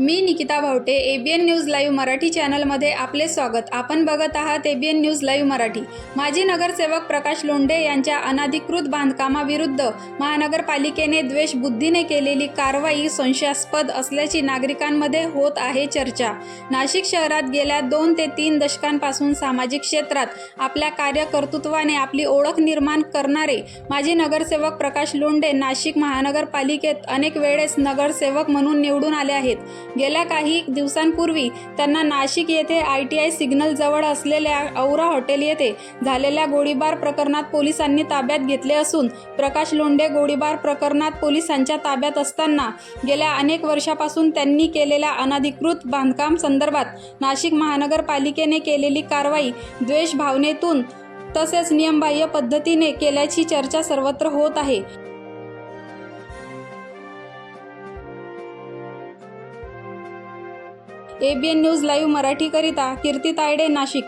Me Nikita Bhavte A B N news live Marathi चॅनलमध्ये आपले स्वागत. आपण बघत आहात A B N news live Marathi. माजी नगरसेवक प्रकाश लोंढे यांच्या अनाधिकृत बांधकामाविरुद्ध महानगरपालिकेने द्वेषबुद्धीने केलेली कारवाई संशयास्पद असल्याची नागरिकांमध्ये होत आहे चर्चा. नाशिक शहरात गेल्या दोन ते तीन दशकांपासून सामाजिक क्षेत्रात आपल्या कार्यकर्तृत्वाने आपली ओळख निर्माण करणारे माजी नगरसेवक प्रकाश लोंढे नाशिक महानगरपालिकेत अनेक वेळेस नगरसेवक म्हणून निवडून आले आहेत. गेल्या काही दिवसांपूर्वी त्यांना नाशिक येथे आय टी आय सिग्नल जवळ असलेल्या औरा हॉटेल येथे झालेल्या गोळीबार प्रकरणात पोलिसांनी ताब्यात घेतले असून प्रकाश लोंढे गोळीबार प्रकरणात पोलिसांच्या ताब्यात असताना गेल्या अनेक वर्षापासून त्यांनी केलेल्या अनधिकृत बांधकाम संदर्भात नाशिक महानगरपालिकेने केलेली कारवाई द्वेष भावनेतून तसेच नियमबाह्य पद्धतीने केल्याची चर्चा सर्वत्र होत आहे. एबीएन न्यूज लाईव्ह मराठीकरिता कीर्ती तायडे नाशिक.